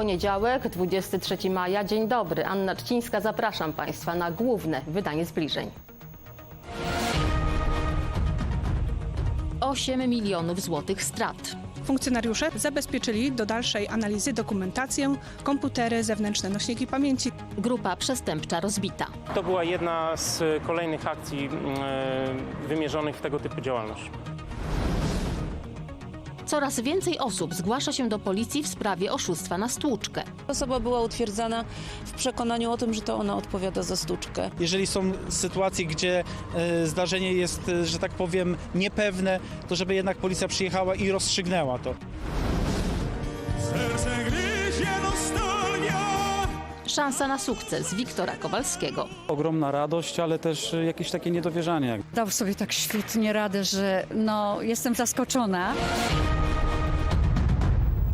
Poniedziałek, 23 maja. Dzień dobry. Anna Czcińska, zapraszam Państwa na główne wydanie zbliżeń. 8 milionów złotych strat. Funkcjonariusze zabezpieczyli do dalszej analizy dokumentację, komputery, zewnętrzne nośniki pamięci. Grupa przestępcza rozbita. To była jedna z kolejnych akcji e, wymierzonych w tego typu działalność. Coraz więcej osób zgłasza się do policji w sprawie oszustwa na stłuczkę. Osoba była utwierdzana w przekonaniu o tym, że to ona odpowiada za sztuczkę. Jeżeli są sytuacje, gdzie e, zdarzenie jest, e, że tak powiem, niepewne, to żeby jednak policja przyjechała i rozstrzygnęła to. Serce gryzie nostalgia Szansa na sukces Wiktora Kowalskiego. ogromna radość, ale też y, jakieś takie niedowierzanie. dał sobie tak świetnie radę, że no, jestem zaskoczona.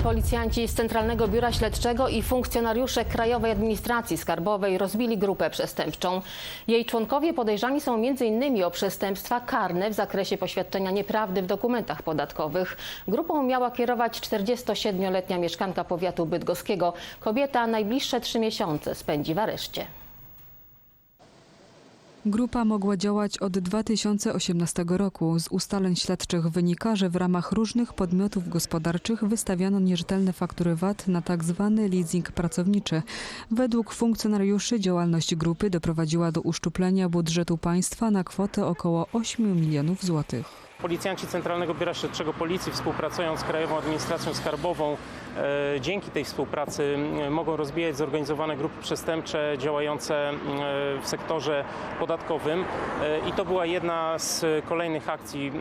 Policjanci z Centralnego Biura Śledczego i funkcjonariusze Krajowej Administracji Skarbowej rozbili grupę przestępczą. Jej członkowie podejrzani są m.in. o przestępstwa karne w zakresie poświadczenia nieprawdy w dokumentach podatkowych. Grupą miała kierować 47-letnia mieszkanka powiatu bydgoskiego. Kobieta najbliższe trzy miesiące spędzi w areszcie. Grupa mogła działać od 2018 roku. Z ustaleń śledczych wynika, że w ramach różnych podmiotów gospodarczych wystawiano nierzetelne faktury VAT na tzw. leasing pracowniczy. Według funkcjonariuszy działalność grupy doprowadziła do uszczuplenia budżetu państwa na kwotę około 8 milionów złotych. Policjanci Centralnego Biura Śledczego Policji współpracując z Krajową Administracją Skarbową e, dzięki tej współpracy e, mogą rozbijać zorganizowane grupy przestępcze działające e, w sektorze podatkowym i to była jedna z kolejnych akcji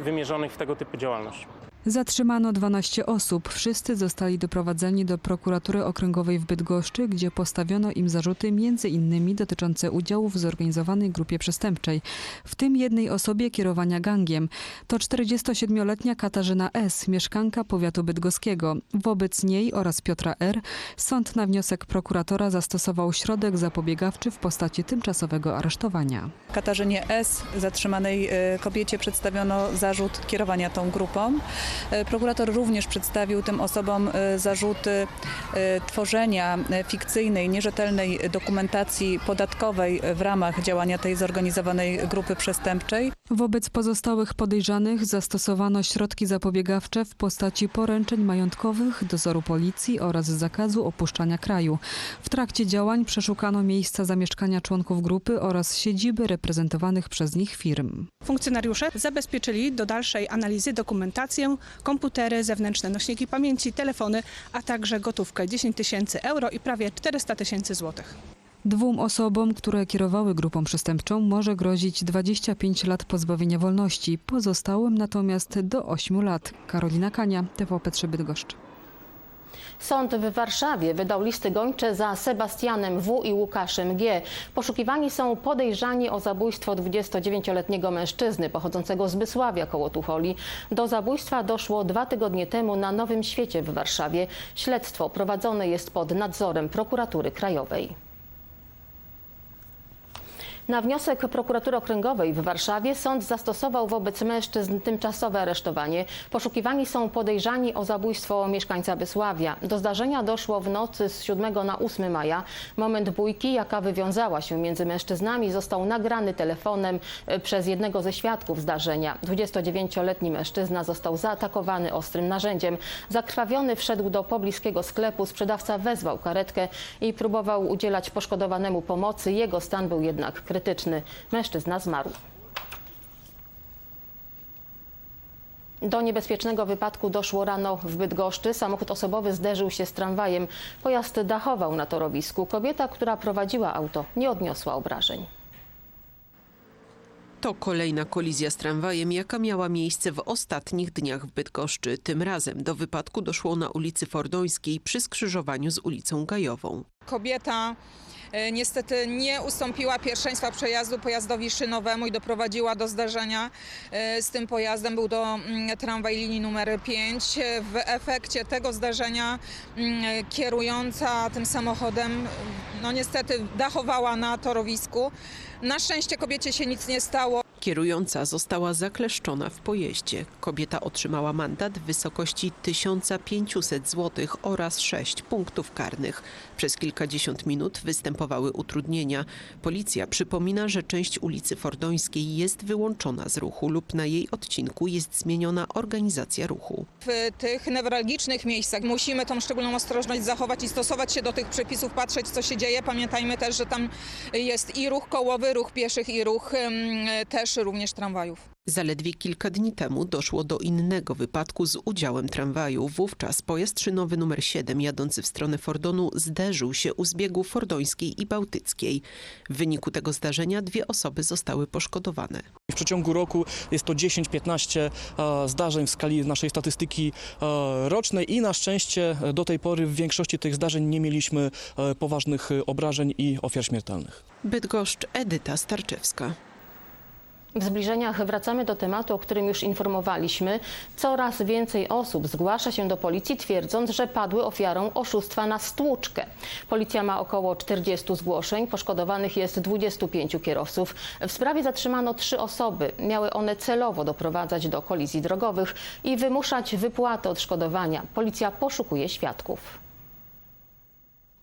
wymierzonych w tego typu działalność. Zatrzymano 12 osób. Wszyscy zostali doprowadzeni do prokuratury okręgowej w Bydgoszczy, gdzie postawiono im zarzuty innymi dotyczące udziału w zorganizowanej grupie przestępczej, w tym jednej osobie kierowania gangiem. To 47-letnia Katarzyna S., mieszkanka powiatu bydgoskiego. Wobec niej oraz Piotra R. sąd na wniosek prokuratora zastosował środek zapobiegawczy w postaci tymczasowego aresztowania. Katarzynie S., zatrzymanej e, kobiecie, przedstawiono zarzut kierowania tą grupą. E, Prokurator również przedstawił tym osobom e, zarzuty e, tworzenia fikcyjnej, nierzetelnej dokumentacji podatkowej w ramach działania tej zorganizowanej grupy przestępczej. Wobec pozostałych podejrzanych zastosowano środki zapobiegawcze w postaci poręczeń majątkowych, dozoru policji oraz zakazu opuszczania kraju. W trakcie działań przeszukano miejsca zamieszkania członków grupy oraz siedziby reprezentowanych przez nich firm. Funkcjonariusze zabezpieczyli do dalszej analizy dokumentację, komputery, zewnętrzne nośniki pamięci, telefony, a także gotówkę 10 tysięcy euro i prawie 400 tysięcy złotych. Dwóm osobom, które kierowały grupą przestępczą, może grozić 25 lat pozbawienia wolności, pozostałym natomiast do 8 lat. Karolina Kania, TVP3 Bydgoszcz. Sąd w Warszawie wydał listy gończe za Sebastianem W. i Łukaszem G. Poszukiwani są podejrzani o zabójstwo 29-letniego mężczyzny pochodzącego z Bysławia koło Tucholi. Do zabójstwa doszło dwa tygodnie temu na Nowym Świecie w Warszawie. Śledztwo prowadzone jest pod nadzorem prokuratury krajowej. Na wniosek prokuratury okręgowej w Warszawie sąd zastosował wobec mężczyzn tymczasowe aresztowanie. Poszukiwani są podejrzani o zabójstwo mieszkańca Wysławia. Do zdarzenia doszło w nocy z 7 na 8 maja. Moment bójki, jaka wywiązała się między mężczyznami, został nagrany telefonem e, przez jednego ze świadków zdarzenia. 29-letni mężczyzna został zaatakowany ostrym narzędziem. Zakrwawiony wszedł do pobliskiego sklepu. Sprzedawca wezwał karetkę i próbował udzielać poszkodowanemu pomocy. Jego stan był jednak krytyczny. Mężczyzna zmarł. Do niebezpiecznego wypadku doszło rano w Bydgoszczy. Samochód osobowy zderzył się z tramwajem. Pojazd dachował na torowisku. Kobieta, która prowadziła auto, nie odniosła obrażeń. To kolejna kolizja z tramwajem, jaka miała miejsce w ostatnich dniach w Bydgoszczy. Tym razem do wypadku doszło na ulicy Fordońskiej przy skrzyżowaniu z ulicą Gajową. Kobieta niestety nie ustąpiła pierwszeństwa przejazdu pojazdowi szynowemu i doprowadziła do zdarzenia e, z tym pojazdem. Był to mm, tramwaj linii numer 5. W efekcie tego zdarzenia mm, kierująca tym samochodem no niestety dachowała na torowisku. Na szczęście kobiecie się nic nie stało. Kierująca została zakleszczona w pojeździe. Kobieta otrzymała mandat w wysokości 1500 zł oraz 6 punktów karnych. Przez kilkadziesiąt minut występowały utrudnienia. Policja przypomina, że część ulicy Fordońskiej jest wyłączona z ruchu lub na jej odcinku jest zmieniona organizacja ruchu. W tych newralgicznych miejscach musimy tą szczególną ostrożność zachować i stosować się do tych przepisów, patrzeć co się dzieje. Pamiętajmy też, że tam jest i ruch kołowy, ruch pieszych i ruch em, też również tramwajów. Zaledwie kilka dni temu doszło do innego wypadku z udziałem tramwaju. Wówczas pojazd szynowy numer 7 jadący w stronę Fordonu zderzył się u zbiegu Fordońskiej i Bałtyckiej. W wyniku tego zdarzenia dwie osoby zostały poszkodowane. W przeciągu roku jest to 10-15 e, zdarzeń w skali naszej statystyki e, rocznej i na szczęście e, do tej pory w większości tych zdarzeń nie mieliśmy poważnych obrażeń i ofiar śmiertelnych. Bydgoszcz, Edyta Starczewska. W zbliżeniach wracamy do tematu, o którym już informowaliśmy. Coraz więcej osób zgłasza się do policji, twierdząc, że padły ofiarą oszustwa na stłuczkę. Policja ma około 40 zgłoszeń, poszkodowanych jest 25 kierowców. W sprawie zatrzymano trzy osoby. Miały one celowo doprowadzać do kolizji drogowych i wymuszać wypłatę odszkodowania. Policja poszukuje świadków.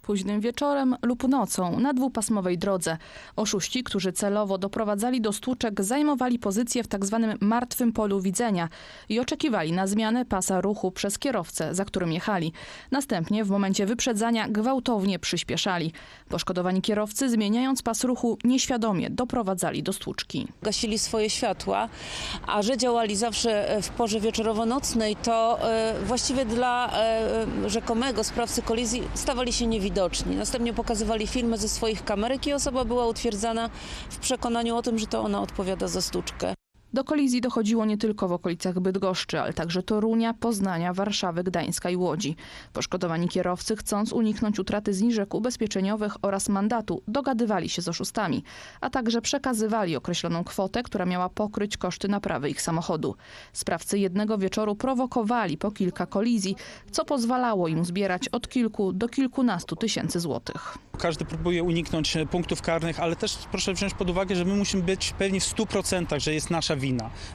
Późnym wieczorem lub nocą na dwupasmowej drodze. Oszuści, którzy celowo doprowadzali do stłuczek, zajmowali pozycję w tzw. martwym polu widzenia i oczekiwali na zmianę pasa ruchu przez kierowcę, za którym jechali. Następnie w momencie wyprzedzania gwałtownie przyspieszali. Poszkodowani kierowcy, zmieniając pas ruchu, nieświadomie doprowadzali do stłuczki. Gasili swoje światła, a że działali zawsze w porze wieczorowo-nocnej, to e, właściwie dla e, rzekomego sprawcy kolizji stawali się niewidoczni. Następnie pokazywali filmy ze swoich kamerek i osoba była utwierdzana w przekonaniu o tym, że to ona odpowiada za stłuczkę. Do kolizji dochodziło nie tylko w okolicach Bydgoszczy, ale także Torunia, Poznania, Warszawy, Gdańska i Łodzi. Poszkodowani kierowcy, chcąc uniknąć utraty zniżek ubezpieczeniowych oraz mandatu, dogadywali się z oszustami, a także przekazywali określoną kwotę, która miała pokryć koszty naprawy ich samochodu. Sprawcy jednego wieczoru prowokowali po kilka kolizji, co pozwalało im zbierać od kilku do kilkunastu tysięcy złotych. Każdy próbuje uniknąć e, punktów karnych, ale też proszę wziąć pod uwagę, że my musimy być pewni w 100%, że jest nasza wina,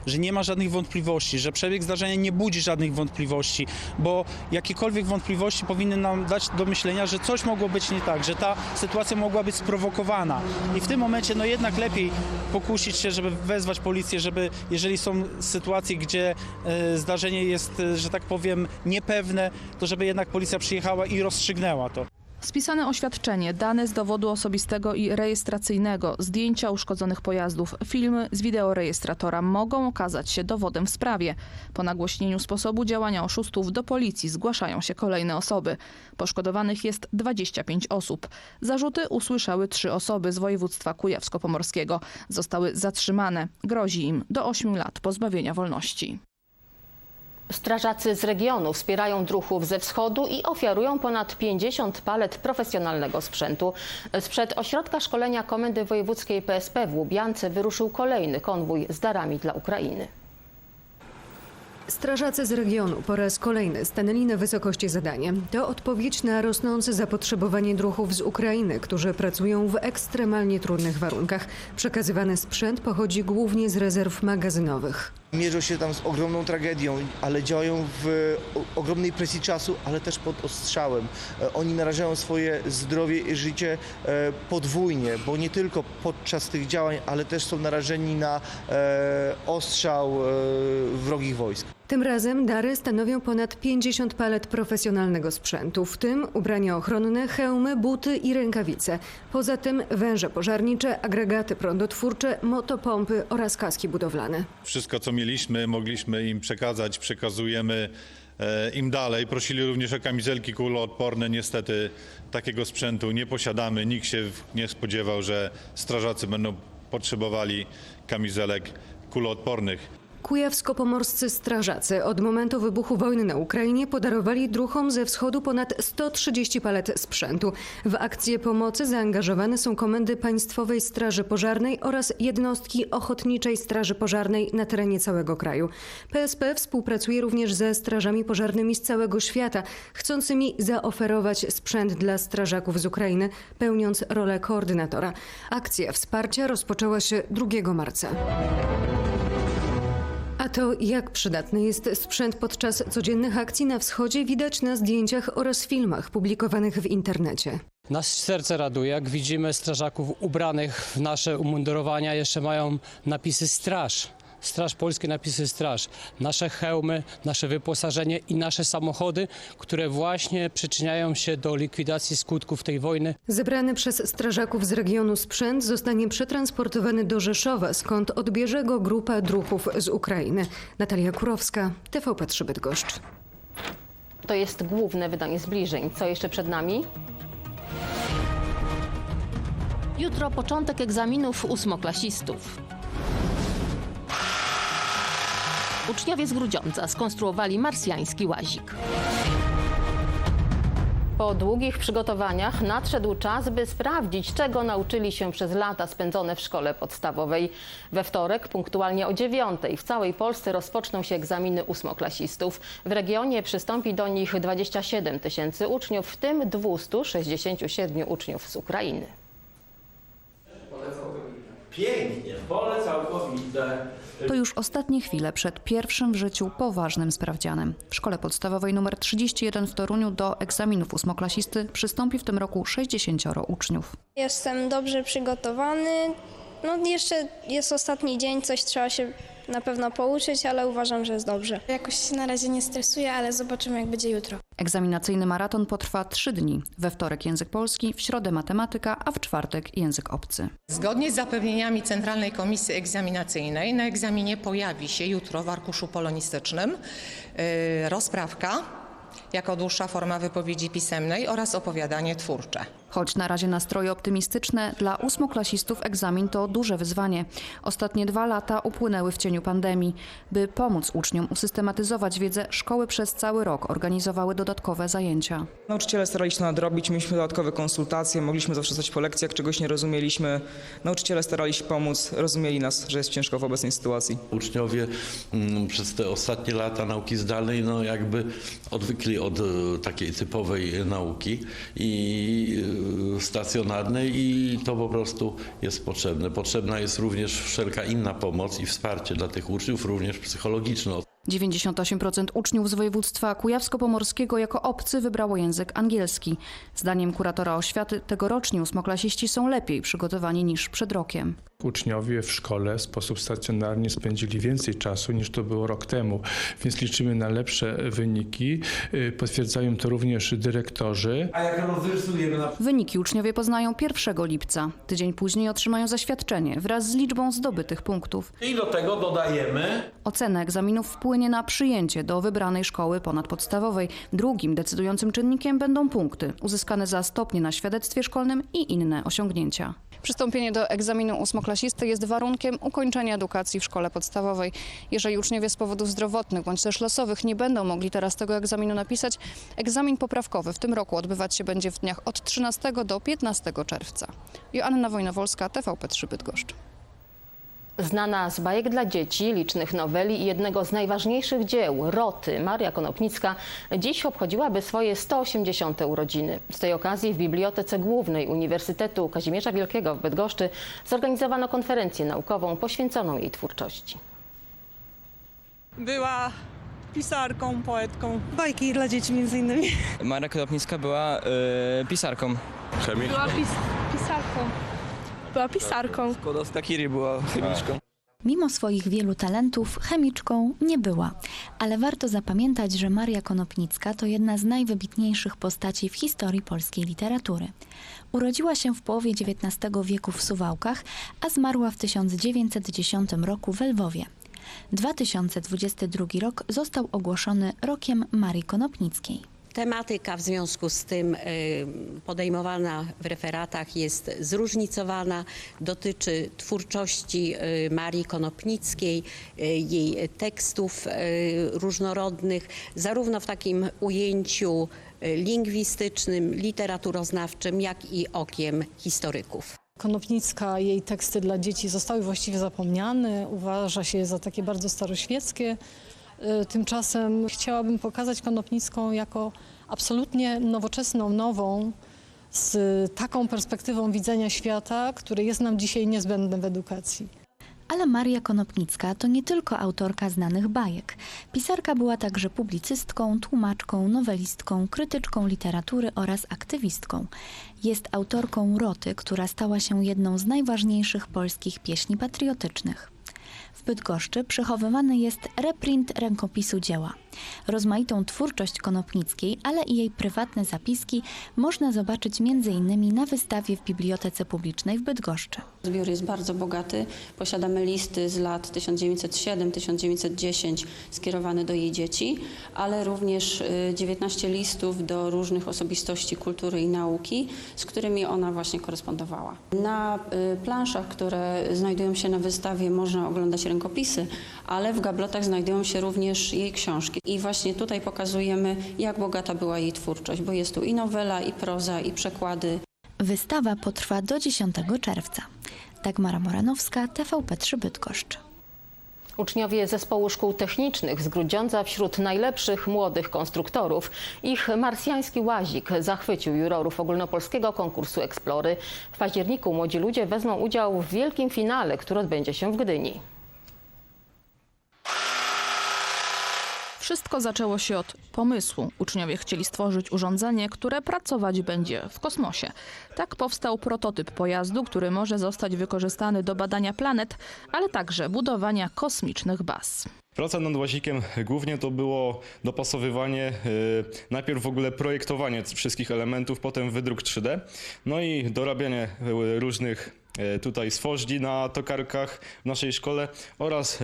że nie ma żadnych wątpliwości, że przebieg zdarzenia nie budzi żadnych wątpliwości, bo jakiekolwiek wątpliwości powinny nam dać do myślenia, że coś mogło być nie tak, że ta sytuacja mogła być sprowokowana. I w tym momencie no jednak lepiej pokusić się, żeby wezwać policję, żeby jeżeli są sytuacje, gdzie e, zdarzenie jest, e, że tak powiem, niepewne, to żeby jednak policja przyjechała i rozstrzygnęła to. Spisane oświadczenie, dane z dowodu osobistego i rejestracyjnego, zdjęcia uszkodzonych pojazdów, filmy z wideorejestratora mogą okazać się dowodem w sprawie. Po nagłośnieniu sposobu działania oszustów do policji zgłaszają się kolejne osoby. Poszkodowanych jest 25 osób. Zarzuty usłyszały trzy osoby z województwa kujawsko-pomorskiego. Zostały zatrzymane. Grozi im do 8 lat pozbawienia wolności. Strażacy z regionu wspierają druhów ze wschodu i ofiarują ponad 50 palet profesjonalnego sprzętu. Sprzed ośrodka szkolenia Komendy Wojewódzkiej PSP w Łubiance wyruszył kolejny konwój z darami dla Ukrainy. Strażacy z regionu po raz kolejny stanęli na wysokości zadania. To odpowiedź na rosnące zapotrzebowanie druhów z Ukrainy, którzy pracują w ekstremalnie trudnych warunkach. Przekazywany sprzęt pochodzi głównie z rezerw magazynowych. Mierzą się tam z ogromną tragedią, ale działają w ogromnej presji czasu, ale też pod ostrzałem. E, Oni narażają swoje zdrowie i życie e, podwójnie, bo nie tylko podczas tych działań, ale też są narażeni na e, ostrzał wrogich wojsk. Tym razem dary stanowią ponad 50 palet profesjonalnego sprzętu, w tym ubrania ochronne, hełmy, buty i rękawice. Poza tym węże pożarnicze, agregaty prądotwórcze, motopompy oraz kaski budowlane. Wszystko, co mieliśmy, mogliśmy im przekazać, przekazujemy e, im dalej. Prosili również o kamizelki kuloodporne. Niestety takiego sprzętu nie posiadamy. Nikt się nie spodziewał, że strażacy będą potrzebowali kamizelek kuloodpornych. Kujawsko-pomorscy strażacy od momentu wybuchu wojny na Ukrainie podarowali druhom ze wschodu ponad 130 palet sprzętu. W akcję pomocy zaangażowane są komendy Państwowej Straży Pożarnej oraz jednostki Ochotniczej Straży Pożarnej na terenie całego kraju. PSP współpracuje również ze strażami pożarnymi z całego świata, chcącymi zaoferować sprzęt dla strażaków z Ukrainy, pełniąc rolę koordynatora. Akcja wsparcia rozpoczęła się 2 marca. A to jak przydatny jest sprzęt podczas codziennych akcji na wschodzie widać na zdjęciach oraz filmach publikowanych w internecie. Nas serce raduje, jak widzimy strażaków ubranych w nasze umundurowania, jeszcze mają napisy straż. Straż Polskie, napisy straż. Nasze hełmy, nasze wyposażenie i nasze samochody, które właśnie przyczyniają się do likwidacji skutków tej wojny. Zebrany przez strażaków z regionu sprzęt zostanie przetransportowany do Rzeszowa, skąd odbierze go grupa druhów z Ukrainy. Natalia Kurowska, TVP3 Bydgoszcz. To jest główne wydanie zbliżeń. Co jeszcze przed nami? Jutro początek egzaminów ósmoklasistów. Uczniowie z Grudziądza skonstruowali marsjański łazik. Po długich przygotowaniach nadszedł czas, by sprawdzić, czego nauczyli się przez lata spędzone w szkole podstawowej. We wtorek, punktualnie o dziewiątej, w całej Polsce rozpoczną się egzaminy ósmoklasistów. W regionie przystąpi do nich 27 tysięcy uczniów, w tym 267 uczniów z Ukrainy. Pięknie, pole całkowite. To już ostatnie chwile przed pierwszym w życiu poważnym sprawdzianem. W szkole podstawowej nr 31 w Toruniu do egzaminów ósmoklasisty przystąpi w tym roku 60 uczniów. Jestem dobrze przygotowany. No jeszcze jest ostatni dzień, coś trzeba się na pewno pouczyć, ale uważam, że jest dobrze. Jakoś się na razie nie stresuję, ale zobaczymy jak będzie jutro. Egzaminacyjny maraton potrwa trzy dni. We wtorek język polski, w środę matematyka, a w czwartek język obcy. Zgodnie z zapewnieniami Centralnej Komisji Egzaminacyjnej na egzaminie pojawi się jutro w arkuszu polonistycznym yy, rozprawka jako dłuższa forma wypowiedzi pisemnej oraz opowiadanie twórcze. Choć na razie nastroje optymistyczne, dla ósmoklasistów egzamin to duże wyzwanie. Ostatnie dwa lata upłynęły w cieniu pandemii. By pomóc uczniom usystematyzować wiedzę, szkoły przez cały rok organizowały dodatkowe zajęcia. Nauczyciele starali się to nadrobić, mieliśmy dodatkowe konsultacje, mogliśmy zawsze zostać po lekcjach, czegoś nie rozumieliśmy. Nauczyciele starali się pomóc, rozumieli nas, że jest ciężko w obecnej sytuacji. Uczniowie mm, przez te ostatnie lata nauki zdalnej no jakby odwykli od e, takiej typowej nauki i e, stacjonarnej i to po prostu jest potrzebne. Potrzebna jest również wszelka inna pomoc i wsparcie dla tych uczniów, również psychologiczne. 98% uczniów z województwa kujawsko-pomorskiego jako obcy wybrało język angielski. Zdaniem kuratora oświaty tegoroczni ósmoklasiści są lepiej przygotowani niż przed rokiem. Uczniowie w szkole w sposób stacjonarny spędzili więcej czasu niż to było rok temu, więc liczymy na lepsze wyniki. Y, Potwierdzają to również dyrektorzy. A jak rozrysujemy na Wyniki uczniowie poznają 1 lipca. Tydzień później otrzymają zaświadczenie wraz z liczbą zdobytych punktów. I do tego dodajemy Ocena egzaminów wpłynie na przyjęcie do wybranej szkoły ponadpodstawowej. Drugim decydującym czynnikiem będą punkty uzyskane za stopnie na świadectwie szkolnym i inne osiągnięcia. Przystąpienie do egzaminu ósmoklasisty jest warunkiem ukończenia edukacji w szkole podstawowej. Jeżeli uczniowie z powodów zdrowotnych bądź też losowych nie będą mogli teraz tego egzaminu napisać, egzamin poprawkowy w tym roku odbywać się będzie w dniach od 13 do 15 czerwca. Joanna Wojnowolska, TVP3 Bydgoszcz. Znana z bajek dla dzieci, licznych noweli i jednego z najważniejszych dzieł, Roty, Maria Konopnicka, dziś obchodziłaby swoje 180. urodziny. Z tej okazji w Bibliotece Głównej Uniwersytetu Kazimierza Wielkiego w Bydgoszczy zorganizowano konferencję naukową poświęconą jej twórczości. Była pisarką, poetką. Bajki dla dzieci między innymi. Maria Konopnicka była y, pisarką. Chemik. Była pis pisarką. Była pisarką. Skłodowska Kiri była chemiczką. Mimo swoich wielu talentów, chemiczką nie była. Ale warto zapamiętać, że Maria Konopnicka to jedna z najwybitniejszych postaci w historii polskiej literatury. Urodziła się w połowie XIX wieku w Suwałkach, a zmarła w 1910 roku w Lwowie. 2022 rok został ogłoszony rokiem Marii Konopnickiej. Tematyka w związku z tym y, podejmowana w referatach jest zróżnicowana, dotyczy twórczości y, Marii Konopnickiej, y, jej tekstów różnorodnych, zarówno w takim ujęciu lingwistycznym, literaturoznawczym, jak i okiem historyków. Konopnicka, jej teksty dla dzieci zostały właściwie zapomniane, uważa się za takie bardzo staroświeckie. Y, Tymczasem chciałabym pokazać Konopnicką jako absolutnie nowoczesną, nową, z taką perspektywą widzenia świata, które jest nam dzisiaj niezbędne w edukacji. Ale Maria Konopnicka to nie tylko autorka znanych bajek. Pisarka była także publicystką, tłumaczką, nowelistką, krytyczką literatury oraz aktywistką. Jest autorką Roty, która stała się jedną z najważniejszych polskich pieśni patriotycznych. W Bydgoszczy przechowywany jest reprint rękopisu dzieła. Rozmaitą twórczość Konopnickiej, ale i jej prywatne zapiski można zobaczyć m.in. na wystawie w Bibliotece Publicznej w Bydgoszczy. Zbiór jest bardzo bogaty. Posiadamy listy z lat 1907-1910 skierowane do jej dzieci, ale również y, 19 listów do różnych osobistości kultury i nauki, z którymi ona właśnie korespondowała. Na y, planszach, które znajdują się na wystawie, można oglądać rękopisy, ale w gablotach znajdują się również jej książki. I właśnie tutaj pokazujemy, jak bogata była jej twórczość, bo jest tu i nowela, i proza, i przekłady. Wystawa potrwa do 10 czerwca. Dagmara Moranowska, TVP3 Bydgoszcz. Uczniowie zespołu szkół technicznych z Grudziądza wśród najlepszych młodych konstruktorów. Ich marsjański łazik zachwycił jurorów ogólnopolskiego konkursu Eksplory. W październiku młodzi ludzie wezmą udział w wielkim finale, który odbędzie się w Gdyni. Wszystko zaczęło się od pomysłu. Uczniowie chcieli stworzyć urządzenie, które pracować będzie w kosmosie. Tak powstał prototyp pojazdu, który może zostać wykorzystany do badania planet, ale także budowania kosmicznych baz. Praca nad łazikiem głównie to było dopasowywanie, y, najpierw w ogóle projektowanie wszystkich elementów, potem wydruk 3D, no i dorabianie y, różnych y, tutaj stworzdi na tokarkach w naszej szkole oraz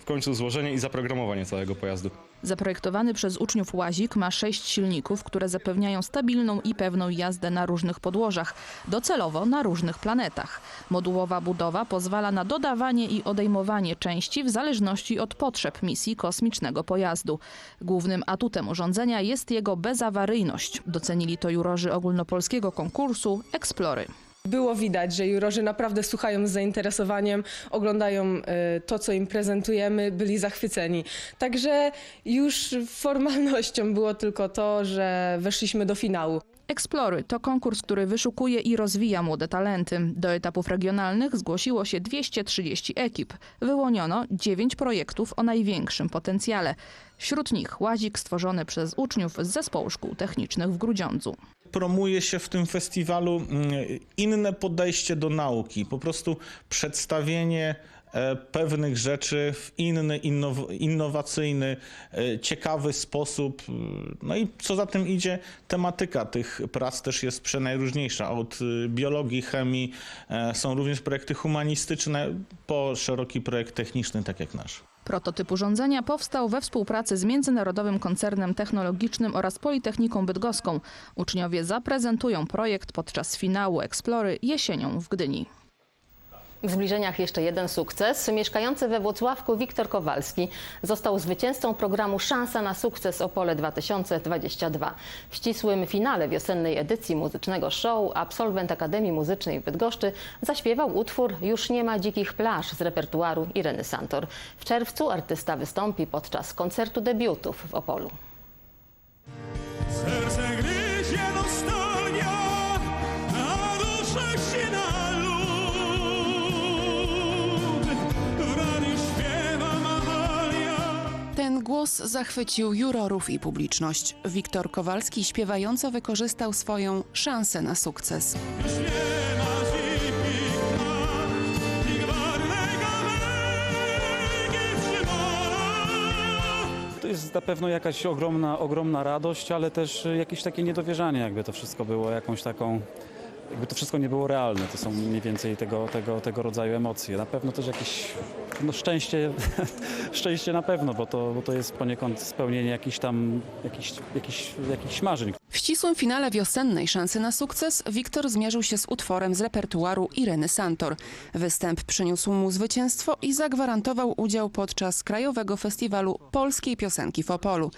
w końcu złożenie i zaprogramowanie całego pojazdu. Zaprojektowany przez uczniów łazik ma sześć silników, które zapewniają stabilną i pewną jazdę na różnych podłożach, docelowo na różnych planetach. Modułowa budowa pozwala na dodawanie i odejmowanie części w zależności od potrzeb misji kosmicznego pojazdu. Głównym atutem urządzenia jest jego bezawaryjność. Docenili to jurorzy ogólnopolskiego konkursu Eksplory. Było widać, że jurorzy naprawdę słuchają z zainteresowaniem, oglądają e, to, co im prezentujemy, byli zachwyceni. Także już formalnością było tylko to, że weszliśmy do finału. Eksplory to konkurs, który wyszukuje i rozwija młode talenty. Do etapów regionalnych zgłosiło się 230 ekip. Wyłoniono 9 projektów o największym potencjale. Wśród nich łazik stworzony przez uczniów z zespołu szkół technicznych w Grudziądzu. Promuje się w tym festiwalu mm, inne podejście do nauki, po prostu przedstawienie e, pewnych rzeczy w inny, innow- innowacyjny, e, ciekawy sposób. No i co za tym idzie, tematyka tych prac też jest przenajróżniejsza. Od y, biologii, chemii e, są również projekty humanistyczne, po szeroki projekt techniczny, tak jak nasz. Prototyp urządzenia powstał we współpracy z Międzynarodowym Koncernem Technologicznym oraz Politechniką Bydgoską. Uczniowie zaprezentują projekt podczas finału Eksplory jesienią w Gdyni. W zbliżeniach jeszcze jeden sukces. Mieszkający we Włocławku Wiktor Kowalski został zwycięzcą programu Szansa na sukces Opole 2022. W ścisłym finale wiosennej edycji muzycznego show absolwent Akademii Muzycznej w Bydgoszczy zaśpiewał utwór Już nie ma dzikich plaż z repertuaru Ireny Santor. W czerwcu artysta wystąpi podczas koncertu debiutów w Opolu. Głos zachwycił jurorów i publiczność. Wiktor Kowalski śpiewająco wykorzystał swoją szansę na sukces. To jest na pewno jakaś ogromna, ogromna radość, ale też jakieś takie niedowierzanie, jakby to wszystko było jakąś taką jakby to wszystko nie było realne. To są mniej więcej tego, tego, tego rodzaju emocje. Na pewno też jakieś no szczęście, szczęście na pewno, bo to, bo to jest poniekąd spełnienie jakichś tam jakichś, jakichś, jakichś marzeń. W ścisłym finale wiosennej szansy na sukces Wiktor zmierzył się z utworem z repertuaru Ireny Santor. Występ przyniósł mu zwycięstwo i zagwarantował udział podczas Krajowego Festiwalu Polskiej Piosenki w Opolu.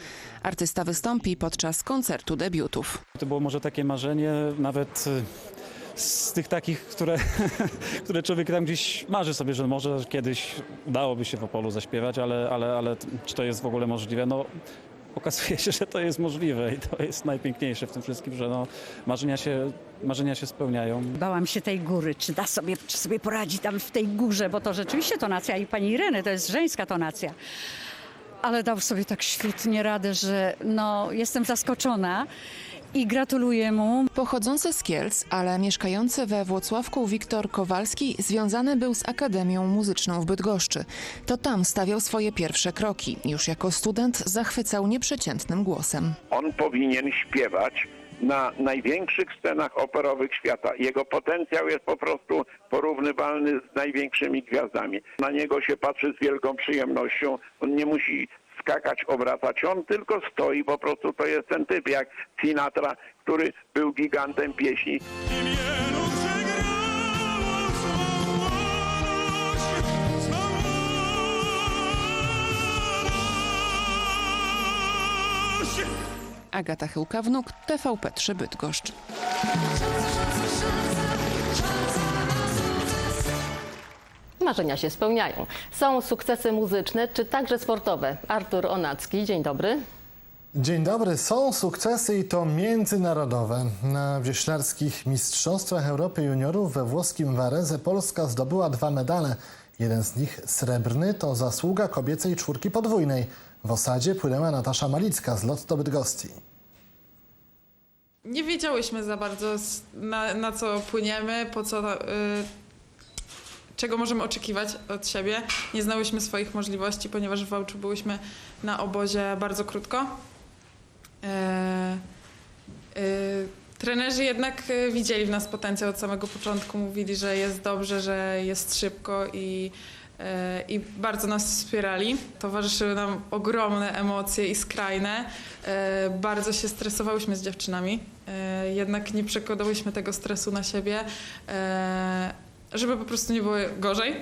Artysta wystąpi podczas koncertu debiutów. To było może takie marzenie nawet y, z tych takich, które, które człowiek tam gdzieś marzy sobie, że może kiedyś udałoby się w Opolu zaśpiewać, ale, ale, ale czy to jest w ogóle możliwe? No, okazuje się, że to jest możliwe i to jest najpiękniejsze w tym wszystkim, że no, marzenia, się, marzenia się spełniają. Bałam się tej góry, czy da sobie, czy sobie poradzi tam w tej górze, bo to rzeczywiście tonacja i pani Ireny, to jest żeńska tonacja. Ale dał sobie tak świetnie radę, że no, jestem zaskoczona i gratuluję mu. Pochodzący z Kielc, ale mieszkający we Włocławku Wiktor Kowalski związany był z Akademią Muzyczną w Bydgoszczy. To tam stawiał swoje pierwsze kroki. Już jako student zachwycał nieprzeciętnym głosem. On powinien śpiewać na największych scenach operowych świata. Jego potencjał jest po prostu porównywalny z największymi gwiazdami. Na niego się patrzy z wielką przyjemnością. On nie musi skakać, obracać. On tylko stoi, po prostu to jest ten typ jak Sinatra, który był gigantem pieśni. Agata Chyłka-Wnuk, TVP3 Bydgoszcz. Marzenia się spełniają. Są sukcesy muzyczne czy także sportowe. Artur Onacki, dzień dobry. Dzień dobry. Są sukcesy i to międzynarodowe. Na wioślarskich Mistrzostwach Europy Juniorów we włoskim Varese Polska zdobyła dwa medale. Jeden z nich srebrny to zasługa kobiecej czwórki podwójnej. W osadzie płynęła Natasza Malicka z Lotto Bydgoszczy. Nie wiedziałyśmy za bardzo na, na co płyniemy, po co, y, czego możemy oczekiwać od siebie. Nie znałyśmy swoich możliwości, ponieważ w Wałczu byłyśmy na obozie bardzo krótko. E, y, trenerzy jednak y, widzieli w nas potencjał od samego początku, mówili, że jest dobrze, że jest szybko i, e, i bardzo nas wspierali. Towarzyszyły nam ogromne emocje i skrajne. E, Bardzo się stresowałyśmy z dziewczynami, e, jednak nie przekładałyśmy tego stresu na siebie, e, żeby po prostu nie było gorzej.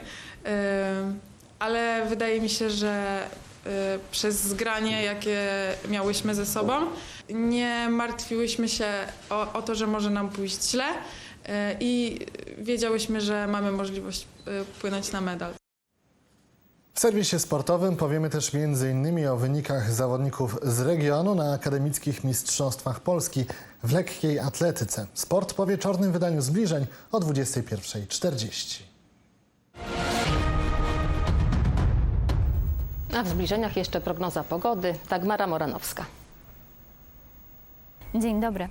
E, Ale wydaje mi się, że e, przez zgranie, jakie miałyśmy ze sobą, nie martwiłyśmy się o, o to, że może nam pójść źle e, i wiedziałyśmy, że mamy możliwość płynąć na medal. W serwisie sportowym powiemy też m.in. o wynikach zawodników z regionu na akademickich mistrzostwach Polski w lekkiej atletyce. Sport po wieczornym wydaniu zbliżeń o 21.40. A w zbliżeniach jeszcze prognoza pogody. Dagmara Moranowska. Dzień dobry.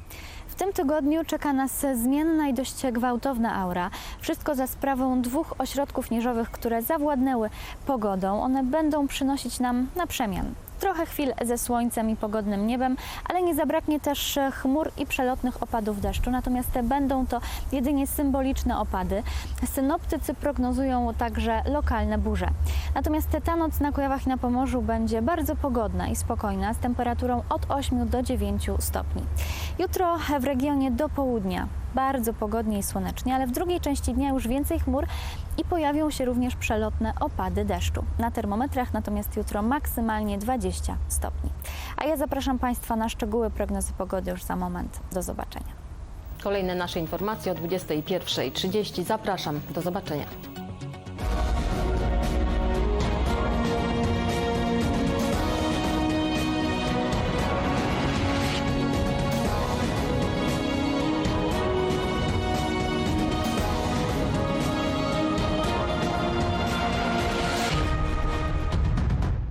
Tym tygodniu czeka nas zmienna i dość gwałtowna aura. Wszystko za sprawą dwóch ośrodków niżowych, które zawładnęły pogodą. One będą przynosić nam na przemian. Trochę chwil ze słońcem i pogodnym niebem, ale nie zabraknie też chmur i przelotnych opadów deszczu. Natomiast te będą to jedynie symboliczne opady. Synoptycy prognozują także lokalne burze. Natomiast ta noc na Kujawach i na Pomorzu będzie bardzo pogodna i spokojna z temperaturą od 8 do 9 stopni. Jutro w regionie do południa bardzo pogodnie i słonecznie, ale w drugiej części dnia już więcej chmur i pojawią się również przelotne opady deszczu. Na termometrach natomiast jutro maksymalnie 20 stopni. A ja zapraszam Państwa na szczegóły prognozy pogody już za moment. Do zobaczenia. Kolejne nasze informacje o 21.30. Zapraszam. Do zobaczenia.